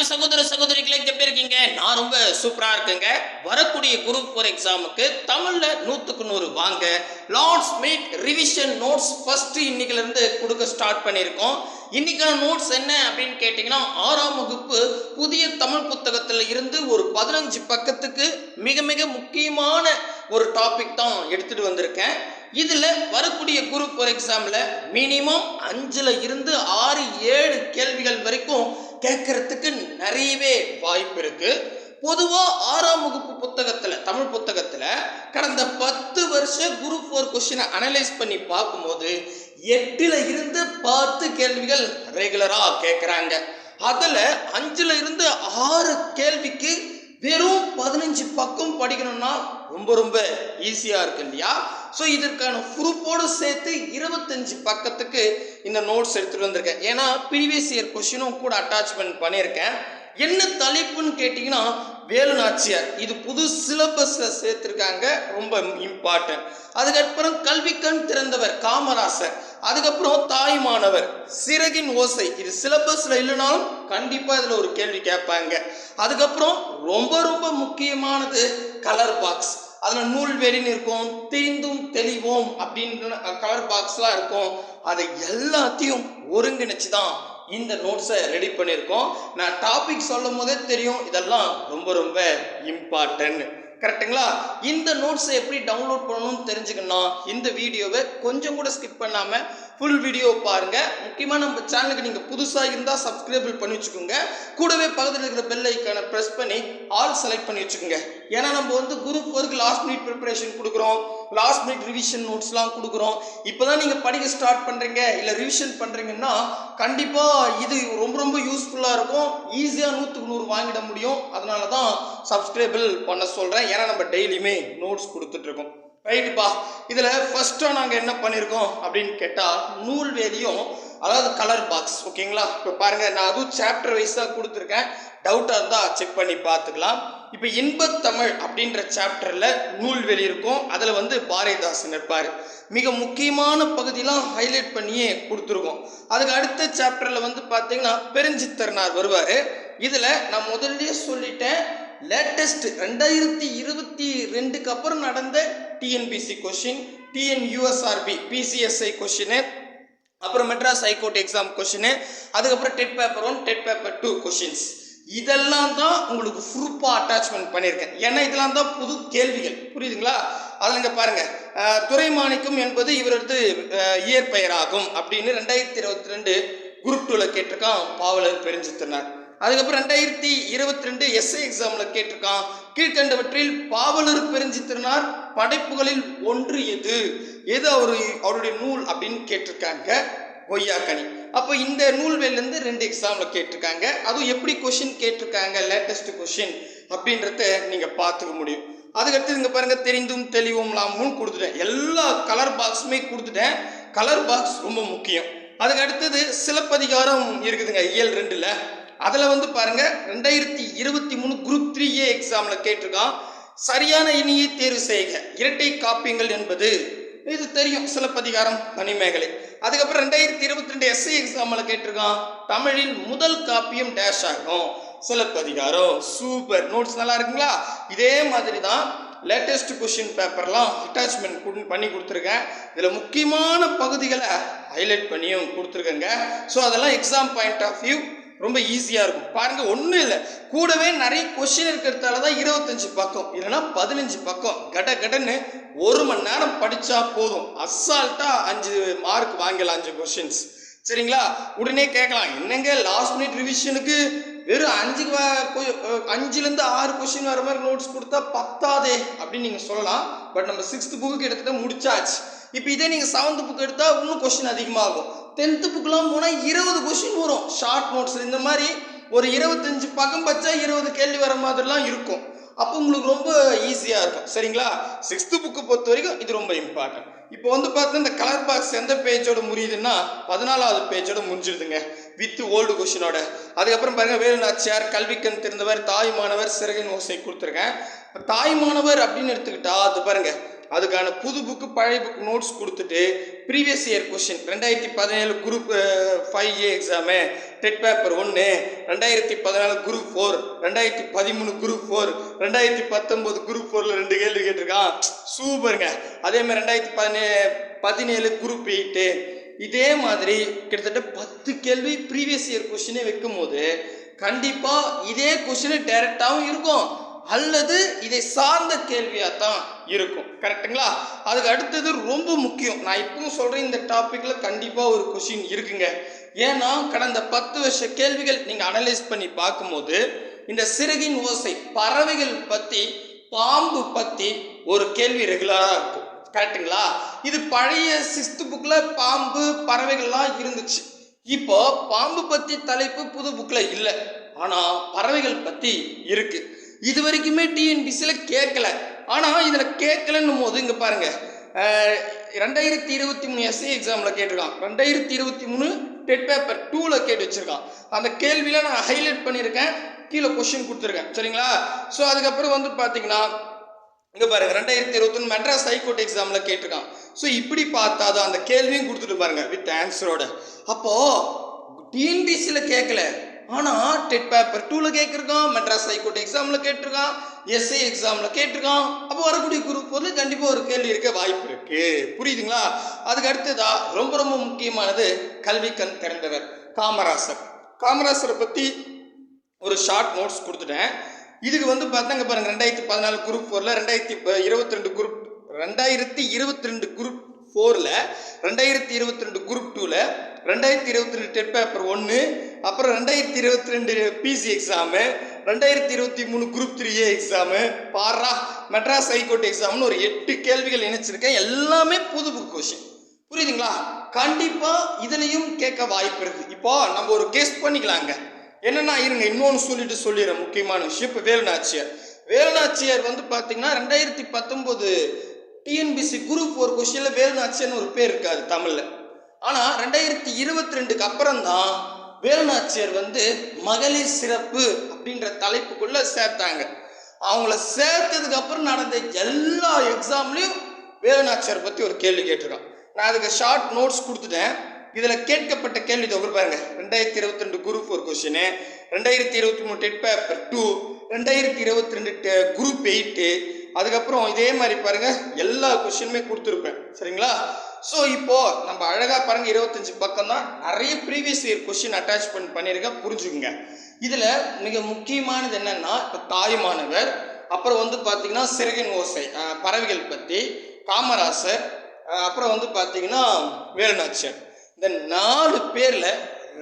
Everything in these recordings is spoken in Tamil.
அன்பு சகோதர சகோதரிகளே எப்படி இருக்கீங்க? நான் ரொம்ப சூப்பரா இருக்குங்க. வரக்கூடிய குரூப் ஃபோர் எக்ஸாமுக்கு தமிழ்ல நூத்துக்கு நூறு வாங்க. Lords meet revision notes first இன்னைக்குல இருந்து கொடுக்க ஸ்டார்ட் பண்ணியிருக்கோம். இன்னைக்கான நோட்ஸ் என்ன அப்படின்னு கேட்டிங்கன்னா ஆறாம் வகுப்பு புதிய தமிழ் புத்தகத்துல இருந்து ஒரு பதினஞ்சு பக்கத்துக்கு மிக மிக முக்கியமான ஒரு டாபிக் தான் எடுத்துட்டு வந்திருக்கேன். இதில் வரக்கூடிய குரூப் ஃபோர் எக்ஸாமில் மினிமம் அஞ்சில் இருந்து ஆறு ஏழு கேள்விகள் வரைக்கும் கேட்கறதுக்கு நிறையவே வாய்ப்பு இருக்கு. பொதுவா ஆறாம் வகுப்பு புத்தகத்துல தமிழ் புத்தகத்துல கடந்த பத்து வருஷ குரூப் ஃபோர் கொஸ்டினை அனலைஸ் பண்ணி பார்க்கும்போது எட்டுல இருந்து பத்து கேள்விகள் ரெகுலரா கேட்குறாங்க. அதுல அஞ்சுல இருந்து ஆறு கேள்விக்கு வெறும் பதினஞ்சு பக்கம் படிக்கணும்னா ரொம்ப ரொம்ப ஈஸியாக இருக்கு இல்லையா? ஸோ இதற்கான ப்ரூஃபோடு சேர்த்து இருபத்தஞ்சு பக்கத்துக்கு இந்த நோட்ஸ் எடுத்துகிட்டு வந்திருக்கேன். ஏன்னா ப்ரீவியஸ் இயர் கொஷினும் கூட அட்டாச்மெண்ட் பண்ணியிருக்கேன். என்ன தலைப்புன்னு கேட்டிங்கன்னா வேலு நாச்சியார் இது புது சிலபஸில் சேர்த்துருக்காங்க. ரொம்ப இம்பார்ட்டன்ட் அதுக்கப்புறம் கல்விக்கண் திறந்தவர் காமராசர். அதுக்கப்புறம் தாய்மானவர் சிறகின் ஓசை. இது சிலபஸில் இல்லைனாலும் கண்டிப்பாக இதில் ஒரு கேள்வி கேட்பாங்க. அதுக்கப்புறம் ரொம்ப ரொம்ப முக்கியமானது கலர் பாக்ஸ் அதில் நூல்வெளின்னு இருக்கும் தெரிந்தும் தெளிவோம் அப்படின்ற கலர் பாக்ஸ்லாம் இருக்கும். அதை எல்லாத்தையும் ஒருங்கிணைச்சு தான் இந்த நோட்ஸை ரெடி பண்ணியிருக்கோம். நான் டாபிக் சொல்லும் போதே தெரியும் இதெல்லாம் ரொம்ப ரொம்ப இம்பார்ட்டன்ட் கரெக்டுங்களா? இந்த நோட்ஸை எப்படி டவுன்லோட் பண்ணணும்னு தெரிஞ்சுக்கணும் இந்த வீடியோவை கொஞ்சம் கூட ஸ்கிப் பண்ணாமல் ஃபுல் வீடியோ பாருங்கள் முக்கியமாக நம்ம சேனலுக்கு நீங்கள் புதுசாக இருந்தால் சப்ஸ்கிரைபிள் பண்ணி வச்சுக்கோங்க. கூடவே பக்கத்தில் இருக்கிற பெல் ஐக்கானை ப்ரெஸ் பண்ணி ஆல் செலக்ட் பண்ணி வச்சுக்கோங்க. ஏன்னா நம்ம வந்து group work last minute preparation கொடுக்குறோம். லாஸ்ட் மினிட் ரிவிஷன் நோட்ஸ்லாம் கொடுக்குறோம். இப்போ தான் நீங்கள் படிக்க ஸ்டார்ட் பண்ணுறீங்க இல்லை ரிவிஷன் பண்ணுறீங்கன்னா கண்டிப்பாக இது ரொம்ப ரொம்ப யூஸ்ஃபுல்லாக இருக்கும். ஈஸியாக நூற்றுக்கு நூறு வாங்கிட முடியும். அதனால தான் சப்ஸ்கிரைபிள் பண்ண சொல்கிறேன் ஏன்னா நம்ம டெய்லியுமே நோட்ஸ் கொடுத்துட்ருக்கோம் ரைட்டுப்பா. இதில் ஃபஸ்ட்டாக நாங்கள் என்ன பண்ணியிருக்கோம் அப்படின்னு கேட்டால் நூல் வேதியும் அதாவது கலர் பாக்ஸ் ஓகேங்களா? இப்போ பாருங்கள் நான் அதுவும் சாப்டர் வைஸாக கொடுத்துருக்கேன். டவுட்டாக இருந்தால் செக் பண்ணி பார்த்துக்கலாம். இப்போ இன்பத்தமிழ் அப்படின்ற சாப்டரில் நூல்வெளி இருக்கும். அதில் வந்து பாரதிதாசன் இருப்பார். மிக முக்கியமான பகுதியெலாம் ஹைலைட் பண்ணியே கொடுத்துருக்கோம். அதுக்கு அடுத்த சாப்டரில் வந்து பார்த்தீங்கன்னா பெருஞ்சித்தரனார் வருவார். இதில் நான் முதல்லயே சொல்லிட்டேன் லேட்டஸ்ட் ரெண்டாயிரத்தி இருபத்தி ரெண்டுக்கு அப்புறம் நடந்த TNPSC question TN USRB PC SI question அப்புறம் Madras high court exam question அதுக்கப்புறம் TET paper one TET paper two questions இதெல்லாம் தான் உங்களுக்கு ப்ரூஃபாக அட்டாச்மெண்ட் பண்ணியிருக்கேன். ஏன்னா இதெல்லாம் தான் புது கேள்விகள். புரியுதுங்களா? அதில் இங்கே பாருங்கள் துறைமாணிக்கம் என்பது இவரது இயற்பெயராகும் அப்படின்னு ரெண்டாயிரத்தி இருபத்தி ரெண்டு குரூப் டூவில் கேட்டிருக்கான் பாவலர் பெருஞ்சித்தனார் அதுக்கப்புறம் ரெண்டாயிரத்தி இருபத்தி ரெண்டு எஸ்ஐ எக்ஸாமில் கேட்டிருக்கான். கீழ்கண்டவற்றில் பாவலர் பெருஞ்சித்திரனார் படைப்புகளில் ஒன்று எது? எது அவரு அவருடைய நூல் அப்படின்னு கேட்டிருக்காங்க கொய்யாக்கனி. அப்போ இந்த நூல்வேலேருந்து ரெண்டு எக்ஸாமில் கேட்டிருக்காங்க. அதுவும் எப்படி கொஷின் கேட்டிருக்காங்க? லேட்டஸ்ட் கொஷின் அப்படின்றத நீங்கள் பார்த்துக்க முடியும். அதுக்கடுத்து இங்கே பாருங்கள் தெரிந்தும் தெளிவும் லாமும் கொடுத்துட்டேன். எல்லா கலர் பாக்ஸுமே கொடுத்துட்டேன். கலர் பாக்ஸ் ரொம்ப முக்கியம். அதுக்கு அடுத்தது சிலப்பதிகாரம் இருக்குதுங்க இயல் ரெண்டில். அதில் வந்து பாருங்க ரெண்டாயிரத்தி இருபத்தி மூணு குரூப் த்ரீ ஏ எக்ஸாமில் கேட்டிருக்கான். சரியான இனியை தேர்வு செய்க. இரட்டை காப்பியங்கள் என்பது இது தெரியும் சிலப்பதிகாரம் மணிமேகலை. அதுக்கப்புறம் ரெண்டாயிரத்தி இருபத்தி ரெண்டு எஸ்ஐ எக்ஸாமில் கேட்டிருக்கான் தமிழின் முதல் காப்பியம் டேஷ் ஆகும். சிலப்பதிகாரம் சூப்பர் நோட்ஸ் நல்லா இருக்குங்களா? இதே மாதிரி தான் லேட்டஸ்ட் கொஷின் பேப்பர்லாம் அட்டாச்மெண்ட் பண்ணி கொடுத்துருக்கேன். இதில் முக்கியமான பகுதிகளை ஹைலைட் பண்ணியும் கொடுத்துருக்கேங்க. ஸோ அதெல்லாம் எக்ஸாம் பாயிண்ட் ஆஃப் வியூ ரொம்ப ஈஸியாக இருக்கும். பாருங்கள் ஒன்றும் இல்லை. கூடவே நிறைய கொஷின் இருக்கிறதால தான் இருபத்தஞ்சு பக்கம். இல்லைன்னா பதினஞ்சு பக்கம். கட கடன்னு ஒரு மணி நேரம் படித்தா போதும். அசால்ட்டாக அஞ்சு மார்க் வாங்கலாம் அஞ்சு கொஷின்ஸ் சரிங்களா? உடனே கேட்கலாம். என்னங்க லாஸ்ட் மினிட் ரிவிஷனுக்கு வெறும் அஞ்சு அஞ்சுலேருந்து ஆறு கொஷின் வர மாதிரி நோட்ஸ் கொடுத்தா பத்தாதே அப்படின்னு நீங்கள் சொல்லலாம். பட் நம்ம சிக்ஸ்த் புக்கு கிட்டத்தட்ட முடிச்சாச்சு. இப்போ இதே நீங்கள் செவன்த் புக் எடுத்தால் இன்னும் கொஷின் அதிகமாகும். டென்த்து புக்கெலாம் போனால் இருபது கொஷின் வரும். ஷார்ட் நோட்ஸ் இந்த மாதிரி ஒரு இருபத்தஞ்சு பக்கம் பச்சா இருபது கேள்வி வர மாதிரிலாம் இருக்கும். அப்போ உங்களுக்கு ரொம்ப ஈஸியாக இருக்கும். சரிங்களா? சிக்ஸ்த்து புக்கு பொறுத்த வரைக்கும் இது ரொம்ப இம்பார்ட்டன்ட் இப்போ வந்து பார்த்தீங்கன்னா இந்த கலர் பாக்ஸ் எந்த பேஜோட முடியுதுன்னா பதினாலாவது பேஜோட முடிஞ்சிருதுங்க. வித் ஓல்டு கொஷினோட அதுக்கப்புறம் பாருங்க வேலுநாச்சியார் கல்விக்கண் திறந்தவர் தாய் மாணவர் சிறகின் ஓசை கொடுத்துருக்கேன். இப்போ தாய் மாணவர் அப்படின்னு எடுத்துக்கிட்டா அது பாருங்க அதுக்கான புது புக்கு பழைய புக் நோட்ஸ் கொடுத்துட்டு ப்ரீவியஸ் இயர் கொஷின் ரெண்டாயிரத்தி பதினேழு group five A exam TET paper ஒன்று ரெண்டாயிரத்தி பதினாலு குரூப் ஃபோர் ரெண்டாயிரத்தி பதிமூணு குரூப் ஃபோர் ரெண்டாயிரத்தி பத்தொம்போது குரூப் ஃபோரில் ரெண்டு கேள்வி கேட்டிருக்கான். சூப்பருங்க. அதே மாதிரி ரெண்டாயிரத்தி பதினே பதினேழு குரூப் எயிட்டு இதே மாதிரி கிட்டத்தட்ட பத்து கேள்வி ப்ரீவியஸ் இயர் கொஷினே வைக்கும் போது கண்டிப்பாக இதே கொஷினு டைரெக்டாகவும் இருக்கும். அல்லது இதை சார்ந்த கேள்வியாக தான் இருக்கும். கரெக்டுங்களா அதுக்கு அடுத்தது ரொம்ப முக்கியம். நான் இப்பவும் சொல்கிறேன் இந்த டாப்பிக்கில் கண்டிப்பாக ஒரு கொஷின் இருக்குங்க. ஏன்னா கடந்த பத்து வருஷ கேள்விகள் நீங்கள் அனலைஸ் பண்ணி பார்க்கும்போது இந்த சிறகின் ஓசை பறவைகள் பற்றி பாம்பு பற்றி ஒரு கேள்வி ரெகுலராக இருக்கும். கரெக்டுங்களா இது பழைய சிக்ஸ்த் புக்கில் பாம்பு பறவைகள்லாம் இருந்துச்சு. இப்போ பாம்பு பற்றி தலைப்பு புது புக்கில் இல்லை. ஆனால் பறவைகள் பற்றி இருக்குது இது வரைக்குமே டிஎன்பிசியில் கேட்கல ஆனால் இதில் கேட்கலன்னும் போது இங்கே பாருங்கள் ரெண்டாயிரத்தி இருபத்தி மூணு எஸ்ஏ எக்ஸாமில் கேட்டிருக்கான். ரெண்டாயிரத்தி இருபத்தி மூணு டெட் பேப்பர் டூவில் கேட்டு வச்சுருக்கான். அந்த கேள்வியில் நான் ஹைலைட் பண்ணியிருக்கேன். கீழே கொஷின் கொடுத்துருக்கேன். சரிங்களா? ஸோ அதுக்கப்புறம் வந்து பார்த்தீங்கன்னா இங்கே பாருங்க. ரெண்டாயிரத்தி இருபத்தொன்னு மெட்ராஸ் ஹைகோர்ட் எக்ஸாமில் கேட்டிருக்கான். ஸோ இப்படி பார்த்தாதான் அந்த கேள்வியும் கொடுத்துட்டு பாருங்க வித் ஆன்சரோட அப்போது டிஎன்பிசியில் கேட்கல ஆனால் டெட் பேப்பர் டூவில் கேட்டிருக்கான் மெட்ராஸ் ஹைகோர்ட் எக்ஸாமில் கேட்டிருக்கான் எஸ்ஏ எக்ஸாமில் கேட்டிருக்கான். அப்போ வரக்கூடிய குரூப் வந்து கண்டிப்பாக ஒரு கேள்வி இருக்க வாய்ப்பு இருக்கு. புரியுதுங்களா? அதுக்கு அடுத்ததா ரொம்ப ரொம்ப முக்கியமானது கல்வி கண் திறந்தவர் காமராசர். காமராசரை பற்றி ஒரு ஷார்ட் நோட்ஸ் கொடுத்துட்டேன். இதுக்கு வந்து பார்த்தாங்க பாருங்க ரெண்டாயிரத்தி பதினாலு குரூப் ஃபோரில் ரெண்டாயிரத்தி இருபத்தி ரெண்டு குரூப் ரெண்டாயிரத்தி இருபத்தி ரெண்டு குரூப் ஃபோரில் ரெண்டாயிரத்தி இருபத்தி ரெண்டு குரூப் டூவில் ரெண்டாயிரத்தி இருபத்தி ரெண்டு டெட் பேப்பர் ஒன்று அப்புறம் ரெண்டாயிரத்தி இருபத்தி ரெண்டு பிசி எக்ஸாமு ரெண்டாயிரத்தி இருபத்தி மூணு குரூப் த்ரீ ஏ எக்ஸாமு பாரா மெட்ராஸ் ஹைகோர்ட் எக்ஸாம்னு ஒரு எட்டு கேள்விகள் இணைச்சிருக்கேன். எல்லாமே புது புக் கொஷின் புரியுதுங்களா? கண்டிப்பா இதுலையும் கேட்க வாய்ப்பு இருக்கு. இப்போ நம்ம ஒரு கேஸ் பண்ணிக்கலாங்க. என்னென்னா இருங்க இன்னொன்று சொல்லிட்டு சொல்லிடுறேன் முக்கியமான விஷயம். இப்போ வேலுநாச்சியார். வேலுநாச்சியார் வந்து பார்த்தீங்கன்னா ரெண்டாயிரத்தி பத்தொம்போது டிஎன்பிசி குரூப் ஒரு கொஸ்டினில் வேலுநாச்சியார்னு ஒரு பேர் இருக்காது தமிழில். ஆனால் ரெண்டாயிரத்தி இருபத்தி ரெண்டுக்கு அப்புறம் தான் வேலுநாச்சியார் வந்து மகளிர் சிறப்பு அப்படின்ற தலைப்புக்குள்ள சேர்த்தாங்க. அவங்கள சேர்த்ததுக்கு அப்புறம் நடந்த எல்லா எக்ஸாம்லையும் வேலுநாச்சியார் பற்றி ஒரு கேள்வி கேட்டிருக்கான். நான் அதுக்கு ஷார்ட் நோட்ஸ் கொடுத்துட்டேன். இதில் கேட்கப்பட்ட கேள்வி தொகுப்பு பாருங்க. ரெண்டாயிரத்தி இருபத்தி ரெண்டு குரூப் ஒரு கொஷினு ரெண்டாயிரத்தி இருபத்தி மூணு டெட் பேப்பர் டூ ரெண்டாயிரத்தி இருபத்தி ரெண்டு குரூப் எயிட்டு அதுக்கப்புறம் இதே மாதிரி பாருங்க எல்லா கொஷினுமே கொடுத்துருப்பேன். சரிங்களா? ஸோ இப்போ நம்ம அழகா பாருங்க இருபத்தஞ்சு பக்கம் தான் நிறைய ப்ரீவியஸ் இயர் கொஷின் அட்டாச் பண்ணி பண்ணியிருக்கேன். புரிஞ்சுக்குங்க. இதில் மிக முக்கியமானது என்னென்னா இப்போ தாய்மானவர் அப்புறம் வந்து பார்த்தீங்கன்னா சிறகின் ஓசை பறவைகள் பற்றி காமராசர் அப்புறம் வந்து பார்த்தீங்கன்னா வேலுநாச்சர் இந்த நாலு பேரில்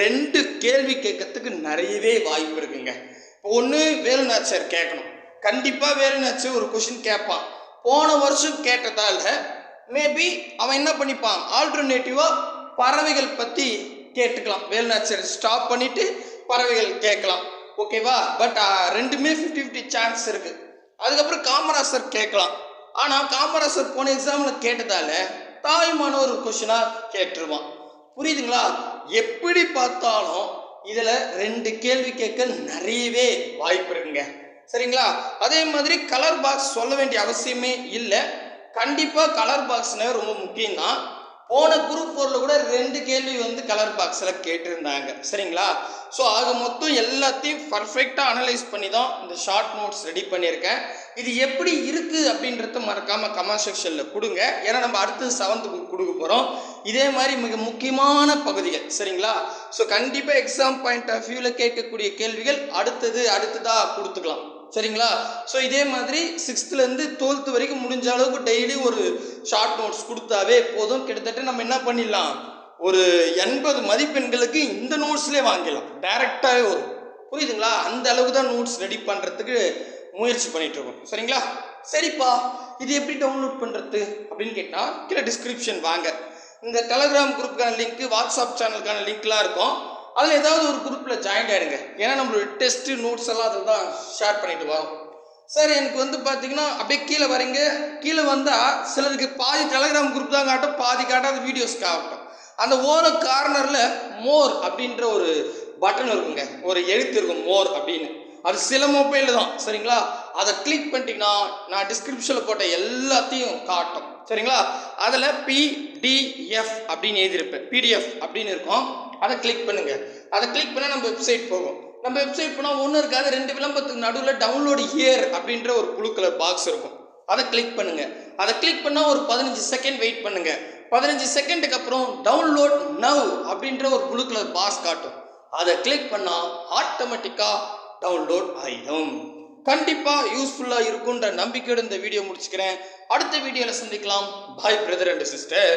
ரெண்டு கேள்வி கேட்கறதுக்கு நிறையவே வாய்ப்பு இருக்குங்க. இப்போ ஒன்று வேலுநாச்சர் கேட்கணும். கண்டிப்பாக வேலுநாச்சர் ஒரு கொஷின் கேட்பான். போன வருஷம் கேட்டதால மேபி அவன் என்ன பண்ணிப்பான்? ஆல்டர்னேட்டிவாக பறவைகள் பற்றி கேட்டுக்கலாம். வேலுநாச்சர் ஸ்டாப் பண்ணிவிட்டு பறவைகள் கேட்கலாம். ஓகேவா பட் ரெண்டுமே ஃபிஃப்டி ஃபிஃப்டி சான்ஸ் இருக்குது அதுக்கப்புறம் காமராசர் கேட்கலாம். ஆனால் காமராசர் போன எக்ஸாமில் கேட்டதால தாய்மான ஒரு கொஷினாக கேட்டுருவான். புரியுதுங்களா? எப்படி பார்த்தாலும் இதில் ரெண்டு கேள்வி கேட்க நிறையவே வாய்ப்பு இருக்குங்க. சரிங்களா? அதே மாதிரி கலர் பாக்ஸ் சொல்ல வேண்டிய அவசியமே இல்லை. கண்டிப்பாக கலர் பாக்ஸ்னே ரொம்ப முக்கியம் தான் போன குரூப் ஃபோரில் கூட ரெண்டு கேள்வி வந்து கலர் பாக்ஸில் கேட்டிருந்தாங்க. சரிங்களா? ஸோ ஆக மொத்தம் எல்லாத்தையும் பர்ஃபெக்டாக அனலைஸ் பண்ணி தான் இந்த ஷார்ட் நோட்ஸ் ரெடி பண்ணியிருக்கேன். இது எப்படி இருக்குது அப்படின்றத மறக்காமல் கமெண்ட் செக்ஷனில் கொடுங்க. ஏன்னா நம்ம அடுத்து செவன்த்துக்கு கொடுக்க போகிறோம் இதே மாதிரி மிக முக்கியமான பகுதிகள். சரிங்களா? ஸோ கண்டிப்பாக எக்ஸாம் பாயிண்ட் ஆஃப் வியூவில் கேட்கக்கூடிய கேள்விகள் அடுத்தது அடுத்ததாக கொடுத்துக்கலாம். சரிங்களா? ஸோ இதே மாதிரி சிக்ஸ்த்துலேருந்து டுவெல்த்து வரைக்கும் முடிஞ்ச அளவுக்கு டெய்லி ஒரு ஷார்ட் நோட்ஸ் கொடுத்தாவே போதும். கிட்டத்தட்ட நம்ம என்ன பண்ணிடலாம்? ஒரு எண்பது மதிப்பெண்களுக்கு இந்த நோட்ஸ்லேயே வாங்கிடலாம். டைரெக்டாகவே வரும். புரியுதுங்களா? அந்த அளவுக்கு தான் நோட்ஸ் ரெடி பண்ணுறதுக்கு முயற்சி பண்ணிட்டு இருக்கோம். சரிங்களா? சரிப்பா. இது எப்படி டவுன்லோட் பண்ணுறது அப்படின்னு கேட்டால் கீழே டிஸ்கிரிப்ஷன் வாங்க. இந்த டெலகிராம் குரூப்புக்கான லிங்க் வாட்ஸ்அப் சேனலுக்கான லிங்க்லாம் இருக்கும். அதில் ஏதாவது ஒரு குரூப்பில் ஜாயின் ஆகிடுங்க ஏன்னா நம்மளோட டெஸ்ட்டு நோட்ஸ் எல்லாம் அதில் தான் ஷேர் பண்ணிட்டு வரோம். சார் எனக்கு வந்து பார்த்தீங்கன்னா அப்படியே கீழே வரீங்க. கீழே வந்தால் சிலருக்கு பாதி டெலகிராம் குரூப் தான் காட்டும் பாதி காட்டாத வீடியோஸ் காட்டும். அந்த ஓர கார்னரில் மோர் அப்படின்ற ஒரு பட்டன் இருக்குங்க. ஒரு எழுத்து இருக்கும் மோர் அப்படின்னு. அது சில மொபைல் தான் சரிங்களா? அதை கிளிக் பண்ணிட்டீங்கன்னா நான் டிஸ்கிரிப்ஷனில் போட்ட எல்லாத்தையும் காட்டும். சரிங்களா? அதில் பி பிடிஎஃப் அப்படின்னு எழுதியிருப்பேன். பிடிஎஃப் அப்படின்னு இருக்கும். அதை கிளிக் பண்ணுங்க. அதை கிளிக் பண்ணால் நம்ம வெப்சைட் போகும். நம்ம வெப்சைட் போனால் ஒன்றும் இருக்காது ரெண்டு விளம்பரத்துக்கு நடுவில் டவுன்லோடு ஹியர் அப்படின்ற ஒரு ப்ளூ கலர் பாக்ஸ் இருக்கும். அதை கிளிக் பண்ணுங்க. அதை கிளிக் பண்ணால் ஒரு பதினஞ்சு செகண்ட் வெயிட் பண்ணுங்க. பதினஞ்சு செகண்டுக்கு அப்புறம் டவுன்லோட் நவ் அப்படின்ற ஒரு ப்ளூ கலர் பாக்ஸ் காட்டும். அதை கிளிக் பண்ணால் ஆட்டோமேட்டிக்காக டவுன்லோட் ஆயிடும். கண்டிப்பாக யூஸ்ஃபுல்லாக இருக்குன்ற நம்பிக்கையோட இந்த வீடியோ முடிச்சுக்கிறேன். அடுத்த வீடியோவில் சந்திக்கலாம். பாய் பிரதர் அண்ட் சிஸ்டர்